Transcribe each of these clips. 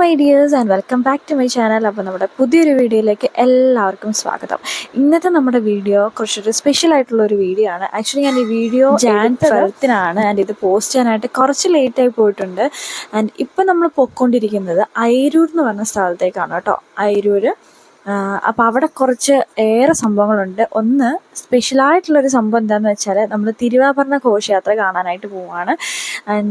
My dears and welcome back to my channel അപ്പോൾ നമ്മുടെ പുതിയൊരു വീഡിയോയിലേക്ക് എല്ലാവർക്കും സ്വാഗതം. ഇന്നത്തെ നമ്മുടെ വീഡിയോ കുറച്ചൊരു സ്പെഷ്യൽ ആയിട്ടുള്ള ഒരു വീഡിയോ ആണ്. ആക്ച്വലി ഞാൻ ഈ വീഡിയോ ജാൻ ട്വൽത്തിനാണ് ആൻഡ് ഇത് പോസ്റ്റ് ചെയ്യാനായിട്ട് കുറച്ച് ലേറ്റ് ആയി പോയിട്ടുണ്ട്. ആൻഡ് ഇപ്പം നമ്മൾ പൊയ്ക്കൊണ്ടിരിക്കുന്നത് അയിരൂർ എന്ന് പറഞ്ഞ സ്ഥലത്തേക്കാണ് കേട്ടോ. അയിരൂർ അപ്പോൾ അവിടെ കുറച്ച് ഏറെ സംഭവങ്ങളുണ്ട്. ഒന്ന് സ്പെഷ്യലായിട്ടുള്ളൊരു സംഭവം എന്താണെന്ന് വെച്ചാൽ നമ്മൾ തിരുവാഭരണ ഘോഷയാത്ര കാണാനായിട്ട് പോവുകയാണ്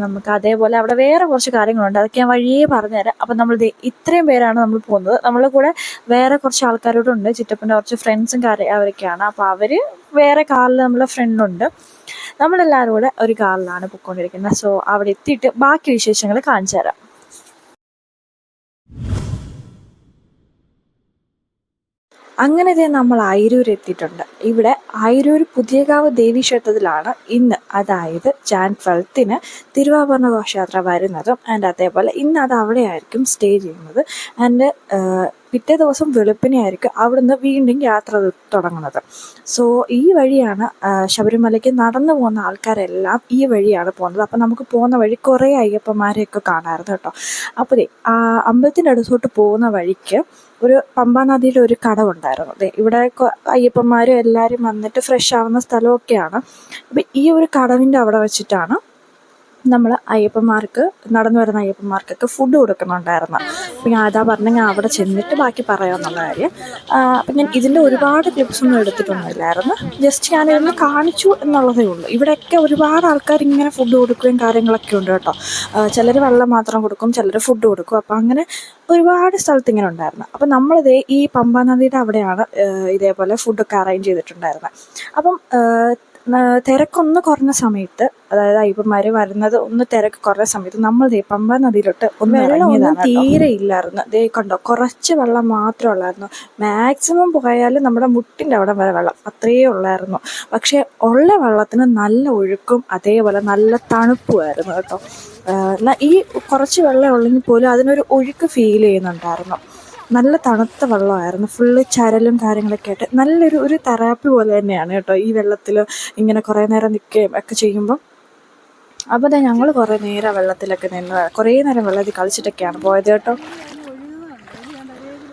നമുക്ക് അതേപോലെ അവിടെ വേറെ കുറച്ച് കാര്യങ്ങളുണ്ട്. അതൊക്കെ ഞാൻ വഴിയേ പറഞ്ഞുതരാം. അപ്പം നമ്മൾ ഇത്രയും പേരാണ് നമ്മൾ പോകുന്നത്. നമ്മളെ കൂടെ വേറെ കുറച്ച് ആൾക്കാരോടുണ്ട്. ചുറ്റപ്പന്റെ കുറച്ച് ഫ്രണ്ട്സും കാര്യം അവരൊക്കെയാണ്. അപ്പോൾ അവർ വേറെ കാറിൽ നമ്മളെ ഫ്രണ്ടുണ്ട്. നമ്മളെല്ലാവരും കൂടെ ഒരു കാറിലാണ് പോയിക്കൊണ്ടിരിക്കുന്നത്. സോ അവിടെ എത്തിയിട്ട് ബാക്കി വിശേഷങ്ങൾ കാണിച്ചു തരാം അങ്ങനെ ദേ നമ്മൾ ആയിരൂർ എത്തിയിട്ടുണ്ട്. ഇവിടെ ആയിരൂർ പുതിയകാവ് ദേവി ക്ഷേത്രത്തിലാണ് ഇന്ന്. അതായത് ജാൻ ട്വൽത്തിന് തിരുവാഭരണ ഘോഷയാത്ര വരുന്നതും ആൻഡ് അതേപോലെ ഇന്ന് അത് അവിടെയായിരിക്കും സ്റ്റേ ചെയ്യുന്നത്. ആൻഡ് പിറ്റേ ദിവസം വെളുപ്പിനെ ആയിരിക്കും അവിടുന്ന് വീണ്ടും യാത്ര തുടങ്ങുന്നത്. സോ ഈ വഴിയാണ് ശബരിമലയ്ക്ക് നടന്നു പോകുന്ന ആൾക്കാരെല്ലാം ഈ വഴിയാണ് പോകുന്നത്. അപ്പം നമുക്ക് പോകുന്ന വഴി കുറേ അയ്യപ്പന്മാരെയൊക്കെ കാണാമായിരുന്നു കേട്ടോ. അപ്പോൾ അമ്പലത്തിന്റെ അടുത്തോട്ട് പോകുന്ന വഴിക്ക് ഒരു പമ്പാ നദിയിൽ ഒരു കടവുണ്ടായിരുന്നു. അതെ ഇവിടെ അയ്യപ്പന്മാരും എല്ലാവരും വന്നിട്ട് ഫ്രഷ് ആവുന്ന സ്ഥലമൊക്കെയാണ്. അപ്പം ഈ ഒരു കടവിന്റെ അവിടെ വെച്ചിട്ടാണ് നമ്മൾ അയ്യപ്പന്മാർക്ക് നടന്നു വരുന്ന അയ്യപ്പന്മാർക്കൊക്കെ ഫുഡ് കൊടുക്കുന്നുണ്ടായിരുന്നു. അപ്പം ഞാൻ അതാ പറഞ്ഞ ഞാൻ അവിടെ ചെന്നിട്ട് ബാക്കി പറയാമെന്നുള്ള കാര്യം. അപ്പം ഞാൻ ഇതിന്റെ ഒരുപാട് ക്ലിപ്സ് ഒന്നും എടുത്തിട്ടൊന്നുമില്ലായിരുന്നു. ജസ്റ്റ് ഞാൻ ഇതൊന്ന് കാണിച്ചു എന്നുള്ളതേ ഉള്ളൂ. ഇവിടെയൊക്കെ ഒരുപാട് ആൾക്കാർ ഇങ്ങനെ ഫുഡ് കൊടുക്കുകയും കാര്യങ്ങളൊക്കെ ഉണ്ട് കേട്ടോ. ചിലർ വെള്ളം മാത്രം കൊടുക്കും ചിലർ ഫുഡ് കൊടുക്കും. അപ്പം അങ്ങനെ ഒരുപാട് സ്ഥലത്ത് ഇങ്ങനെ ഉണ്ടായിരുന്നു. അപ്പം നമ്മളിതേ ഈ പമ്പാനദിയുടെ അവിടെയാണ് ഇതേപോലെ ഫുഡൊക്കെ അറേഞ്ച് ചെയ്തിട്ടുണ്ടായിരുന്നത് അപ്പം തിരക്കൊന്ന് കുറഞ്ഞ സമയത്ത് അതായത് അയ്യപ്പന്മാർ വരുന്നത് ഒന്ന് തിരക്ക് കുറഞ്ഞ സമയത്ത് നമ്മൾ ദേ പമ്പാ നദിയിലോട്ട് ഒന്ന് വെള്ളം തീരെ ഇല്ലായിരുന്നു. ദേ കണ്ടോ കുറച്ച് വെള്ളം മാത്രമേ ഉള്ളായിരുന്നു. മാക്സിമം പോയാൽ നമ്മുടെ മുട്ടിന്റെ അവിടെ വരെ വെള്ളം അത്രയേ ഉള്ളായിരുന്നു. പക്ഷെ ഉള്ള വെള്ളത്തിന് നല്ല ഒഴുക്കും അതേപോലെ നല്ല തണുപ്പുമായിരുന്നു കേട്ടോ. എന്നാൽ ഈ കുറച്ച് വെള്ളം ഉള്ളെങ്കിൽ പോലും അതിനൊരു ഒഴുക്ക് ഫീൽ ചെയ്യുന്നുണ്ടായിരുന്നു. നല്ല തണുത്ത വെള്ളമായിരുന്നു. ഫുള്ള് ചരലും കാര്യങ്ങളൊക്കെ ആയിട്ട് നല്ലൊരു ഒരു തെറാപ്പി പോലെ തന്നെയാണ് കേട്ടോ ഈ വെള്ളത്തിൽ ഇങ്ങനെ കുറേ നേരം നിൽക്കുകയും ഒക്കെ ചെയ്യുമ്പം. അപ്പോൾ ഞങ്ങൾ കുറേ നേരം വെള്ളത്തിലൊക്കെ നിന്ന് കുറേ നേരം വെള്ളത്തിൽ കളിച്ചിട്ടൊക്കെയാണ് പോയത് കേട്ടോ.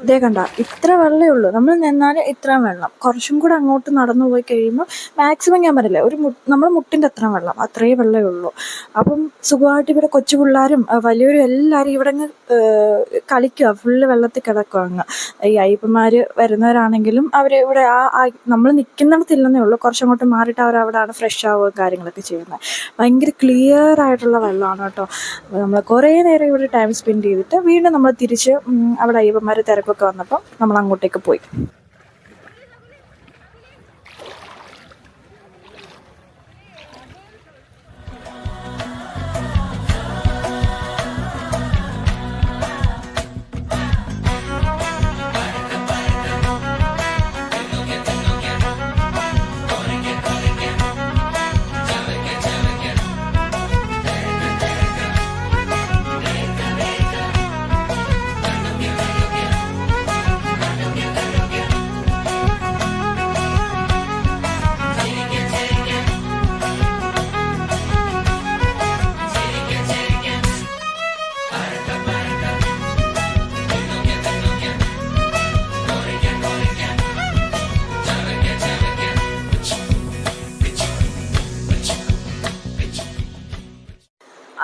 ഇതേ കണ്ട ഇത്ര വെള്ളമേ ഉള്ളൂ. നമ്മൾ നിന്നാൽ ഇത്രയും വെള്ളം. കുറച്ചും കൂടെ അങ്ങോട്ട് നടന്നു പോയി കഴിയുമ്പോൾ മാക്സിമം ഞാൻ പറയില്ല ഒരു നമ്മുടെ മുട്ടിന്റെ അത്ര വെള്ളം അത്രയേ വെള്ളമേ ഉള്ളൂ. അപ്പം സുഖമായിട്ട് ഇവിടെ കൊച്ചു പിള്ളേരും വലിയവരും എല്ലാവരും ഇവിടെ അങ്ങ് കളിക്കുക ഫുള്ള് വെള്ളത്തിൽ കിടക്കുക അങ്ങ്. ഈ അയ്യപ്പന്മാർ വരുന്നവരാണെങ്കിലും അവർ ഇവിടെ ആ നമ്മൾ നിൽക്കുന്നിടത്തില്ലെന്നേ ഉള്ളൂ. കുറച്ചങ്ങോട്ട് മാറിയിട്ട് അവർ അവിടെയാണ് ഫ്രഷ് ആവുകയും കാര്യങ്ങളൊക്കെ ചെയ്യുന്നത്. ഭയങ്കര ക്ലിയർ ആയിട്ടുള്ള വെള്ളമാണ് കേട്ടോ. നമ്മൾ കുറേ നേരം ഇവിടെ ടൈം സ്പെൻഡ് ചെയ്തിട്ട് വീണ്ടും നമ്മൾ തിരിച്ച് അവിടെ അയ്യപ്പന്മാർ തിരക്കൊക്കെ വന്നപ്പോൾ നമ്മൾ അങ്ങോട്ടേക്ക് പോയി.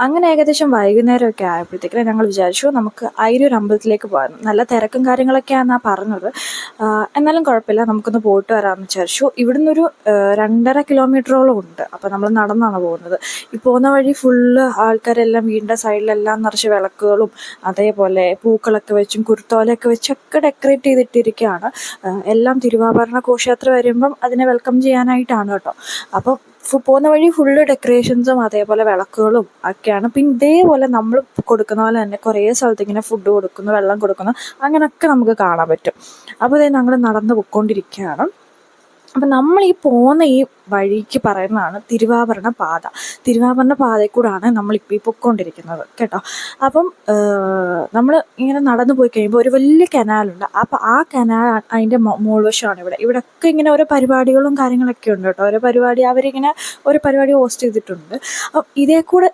അങ്ങനെ ഏകദേശം വൈകുന്നേരമൊക്കെ ആയപ്പോഴത്തേക്കും ഞങ്ങൾ വിചാരിച്ചു നമുക്ക് അയിരൂർ അമ്പലത്തിലേക്ക് പോകാം നല്ല തിരക്കും കാര്യങ്ങളൊക്കെയാണെന്നാണ് പറഞ്ഞത്. എന്നാലും കുഴപ്പമില്ല നമുക്കൊന്ന് പോയിട്ട് വരാമെന്ന് വിചാരിച്ചു. ഇവിടുന്ന് ഒരു രണ്ടര കിലോമീറ്ററോളം ഉണ്ട്. അപ്പോൾ നമ്മൾ നടന്നാണ് പോകുന്നത്. ഈ പോകുന്ന വഴി ഫുള്ള് ആൾക്കാരെല്ലാം വീടിന്റെ സൈഡിലെല്ലാം നിറച്ച് വിളക്കുകളും അതേപോലെ പൂക്കളൊക്കെ വെച്ചും കുരുത്തോലയൊക്കെ വെച്ചൊക്കെ ഡെക്കറേറ്റ് ചെയ്തിട്ടിരിക്കുകയാണ്. എല്ലാം തിരുവാഭരണ ഘോഷയാത്ര വരുമ്പം അതിനെ വെൽക്കം ചെയ്യാനായിട്ടാണ് കേട്ടോ. അപ്പം പോകുന്ന വഴി ഫുള്ള് ഡെക്കറേഷൻസും അതേപോലെ വിളക്കുകളും ഒക്കെയാണ്. പിന്നെ ഇതേപോലെ നമ്മൾ കൊടുക്കുന്ന പോലെ തന്നെ കുറേ സ്ഥലത്ത് ഇങ്ങനെ ഫുഡ് കൊടുക്കുന്നു വെള്ളം കൊടുക്കുന്നു അങ്ങനെയൊക്കെ നമുക്ക് കാണാൻ പറ്റും. അപ്പോൾ ഇതേ ഞങ്ങൾ നടന്ന് പൊയ്ക്കൊണ്ടിരിക്കുകയാണ് അപ്പം നമ്മൾ ഈ പോകുന്ന ഈ വഴിക്ക് പറയുന്നതാണ് തിരുവാഭരണ പാത. തിരുവാഭരണ പാതയിൽ കൂടാണ് നമ്മളിപ്പോൾ ഈ പൊയ്ക്കൊണ്ടിരിക്കുന്നത് കേട്ടോ. അപ്പം നമ്മൾ ഇങ്ങനെ നടന്നു പോയി കഴിയുമ്പോൾ ഒരു വലിയ കനാലുണ്ട്. അപ്പം ആ കനാൽ അതിന്റെ മോൾ വശമാണ് ഇവിടെ. ഇവിടെയൊക്കെ ഇങ്ങനെ ഓരോ പരിപാടികളും കാര്യങ്ങളൊക്കെ ഉണ്ട് കേട്ടോ. ഓരോ പരിപാടി അവരിങ്ങനെ ഒരു പരിപാടി ഹോസ്റ്റ് ചെയ്തിട്ടുണ്ട്. അപ്പം ഇതേ കൂടെ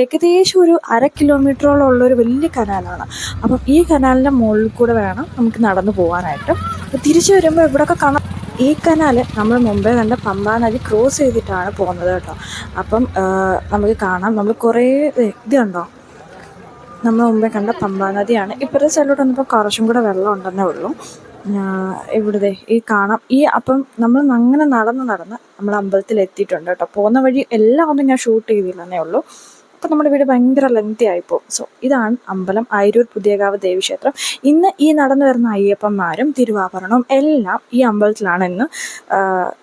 ഏകദേശം ഒരു അര കിലോമീറ്ററോളം ഉള്ള ഒരു വലിയ കനാലാണ്. അപ്പം ഈ കനാലിന്റെ മുകളിൽ കൂടെ വേണം നമുക്ക് നടന്നു പോകാനായിട്ട് തിരിച്ചു വരുമ്പോൾ ഇവിടെയൊക്കെ കാണാം ഈ കനാൽ നമ്മൾ മുമ്പേ കണ്ട പമ്പാ നദി ക്രോസ് ചെയ്തിട്ടാണ് പോകുന്നത് കേട്ടോ. അപ്പം നമുക്ക് കാണാം. നമ്മൾ കുറേ ഇതുണ്ടോ? നമ്മൾ മുമ്പേ കണ്ട പമ്പാ നദിയാണ്. ഇപ്പോഴത്തെ സൈഡിലോട്ട് വന്നപ്പോൾ കുറച്ചും കൂടെ വെള്ളം ഉണ്ടെന്നേ ഉള്ളൂ. ഇവിടുത്തെ ഈ കാണാം. ഈ അപ്പം നമ്മൾ അങ്ങനെ നടന്ന് നടന്ന് നമ്മൾ അമ്പലത്തിൽ എത്തിയിട്ടുണ്ട് കേട്ടോ. പോകുന്ന വഴി എല്ലാം ഒന്നും ഞാൻ ഷൂട്ട് ചെയ്തില്ലെന്നേ ഉള്ളൂ. അപ്പം നമ്മുടെ വീട് ഭയങ്കര ലെങ്തി ആയിപ്പോവും സോ ഇതാണ് അമ്പലം ആയിരൂർ പുതിയകാവ് ദേവീക്ഷേത്രം. ഇന്ന് ഈ നടന്നു വരുന്ന അയ്യപ്പന്മാരും തിരുവാഭരണവും എല്ലാം ഈ അമ്പലത്തിലാണ് ഇന്ന്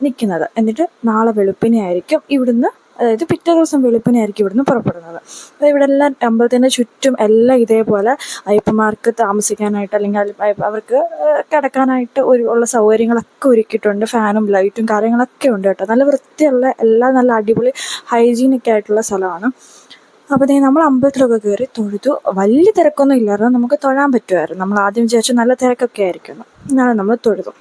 നിൽക്കുന്നത് എന്നിട്ട് നാളെ വെളുപ്പിനെ ആയിരിക്കും ഇവിടുന്ന് അതായത് പിറ്റേ ദിവസം വെളുപ്പിനായിരിക്കും ഇവിടുന്ന് പുറപ്പെടുന്നത്. അതായത് ഇവിടെ എല്ലാം അമ്പലത്തിന്റെ ചുറ്റും എല്ലാം ഇതേപോലെ അയ്യപ്പന്മാർക്ക് താമസിക്കാനായിട്ട് അല്ലെങ്കിൽ അവർക്ക് കിടക്കാനായിട്ട് ഒരു ഉള്ള സൗകര്യങ്ങളൊക്കെ ഒരുക്കിയിട്ടുണ്ട്. ഫാനും ലൈറ്റും കാര്യങ്ങളൊക്കെ ഉണ്ട് കേട്ടോ. നല്ല വൃത്തിയുള്ള എല്ലാം നല്ല അടിപൊളി ഹൈജീനിക് ആയിട്ടുള്ള സ്ഥലമാണ്. അപ്പോൾ നമ്മൾ അമ്പലത്തിലൊക്കെ കയറി തൊഴുതു. വലിയ തിരക്കൊന്നും ഇല്ലായിരുന്നു. നമുക്ക് തൊഴാൻ പറ്റുമായിരുന്നു. നമ്മൾ ആദ്യം വിചാരിച്ചു നല്ല തിരക്കൊക്കെ ആയിരിക്കുന്നു എന്നാലും നമ്മൾ തൊഴുതു.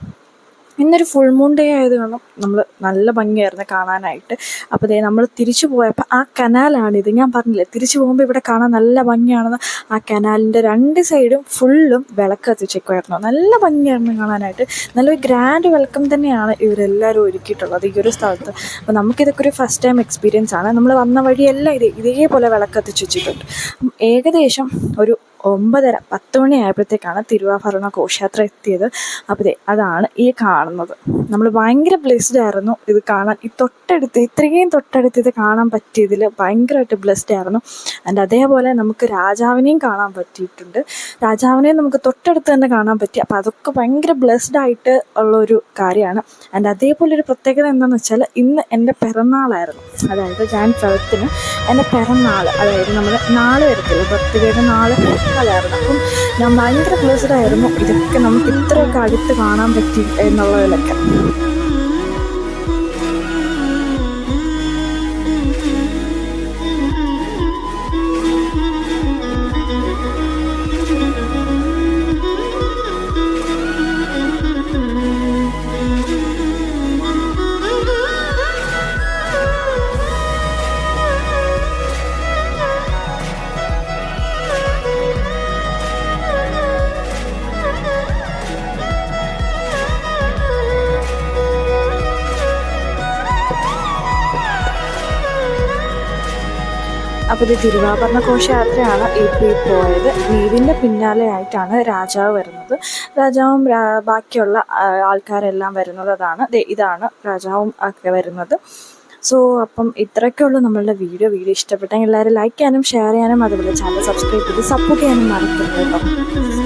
ഇന്നൊരു ഫുൾ മൂൺ ഡേ ആയത് കാരണം നമ്മൾ നല്ല ഭംഗിയായിരുന്നു കാണാനായിട്ട്. അപ്പോൾ ദേ നമ്മൾ തിരിച്ചു പോയപ്പോൾ ആ കനാലാണിത് ഞാൻ പറഞ്ഞില്ലേ തിരിച്ചു പോകുമ്പോൾ ഇവിടെ കാണാൻ നല്ല ഭംഗിയാണെന്ന്. ആ കനാലിന്റെ രണ്ട് സൈഡും ഫുള്ളും വിളക്ക് കത്തിച്ചേക്കുമായിരുന്നു നല്ല ഭംഗിയായിരുന്നു കാണാനായിട്ട്. നല്ലൊരു ഗ്രാൻഡ് വെൽക്കം തന്നെയാണ് ഇവരെല്ലാവരും ഒരുക്കിയിട്ടുള്ളത് ഈ ഒരു സ്ഥലത്ത്. അപ്പോൾ നമുക്കിതൊക്കെ ഒരു ഫസ്റ്റ് ടൈം എക്സ്പീരിയൻസ് ആണ്. നമ്മൾ വന്ന വഴിയെല്ലാം ഇത് ഇതേപോലെ വിളക്ക് കത്തിച്ച് വെച്ചിട്ടുണ്ട്. ഏകദേശം ഒരു ഒമ്പതര പത്ത് മണിയായപ്പോഴത്തേക്കാണ് തിരുവാഭരണ ഘോഷയാത്ര എത്തിയത്. അപ്പോൾ അതാണ് ഈ കാണുന്നത്. നമ്മൾ ഭയങ്കര ബ്ലെസ്ഡ് ആയിരുന്നു ഇത് കാണാൻ. ഈ തൊട്ടടുത്ത് ഇത്രയും തൊട്ടടുത്ത് ഇത് കാണാൻ പറ്റിയതിൽ ഭയങ്കരമായിട്ട് ബ്ലെസ്ഡ് ആയിരുന്നു. ആൻഡ് അതേപോലെ നമുക്ക് രാജാവിനെയും കാണാൻ പറ്റിയിട്ടുണ്ട്. രാജാവിനെ നമുക്ക് തൊട്ടടുത്ത് തന്നെ കാണാൻ പറ്റി. അപ്പോൾ അതൊക്കെ ഭയങ്കര ബ്ലെസ്ഡ് ആയിട്ട് ഉള്ള ഒരു കാര്യമാണ്. ആൻഡ് അതേപോലെ ഒരു പ്രത്യേകത എന്താണെന്ന് വെച്ചാൽ ഇന്ന് എന്റെ പിറന്നാളായിരുന്നു. അതായത് ഞാൻ ട്വൽത്തിന് എന്റെ പിറന്നാൾ അതായത് നമ്മൾ നാളെ വരത്തില്ല? ബർത്ത്ഡേയുടെ നാളെ. അതായിരുന്നു അപ്പം ഞാൻ ഭയങ്കര ക്ലോസ്ഡ് ആയിരുന്നു ഇതൊക്കെ നമുക്ക് ഇത്രയൊക്കെ അടുത്ത് കാണാൻ പറ്റി എന്നുള്ളതിലൊക്കെ അപ്പോൾ ഇത് തിരുവാഭരണ ഘോഷയാത്രയാണ് ഇപ്പോൾ പോയത്. പോയത് പിന്നാലെ ആയിട്ടാണ് രാജാവ് വരുന്നത്. രാജാവും ബാക്കിയുള്ള ആൾക്കാരെല്ലാം വരുന്നത് അതാണ്. ഇതാണ് രാജാവും ഒക്കെ വരുന്നത്. സോ അപ്പം ഇത്രയൊക്കെയുള്ളൂ നമ്മളുടെ വീഡിയോ. വീഡിയോ ഇഷ്ടപ്പെട്ടെങ്കിൽ എല്ലാവരും ലൈക്ക് ചെയ്യാനും ഷെയർ ചെയ്യാനും അതുപോലെ ചാനൽ സബ്സ്ക്രൈബ് ചെയ്ത് സപ്പോർട്ട് ചെയ്യാനും മറക്കരുത് കേട്ടോ.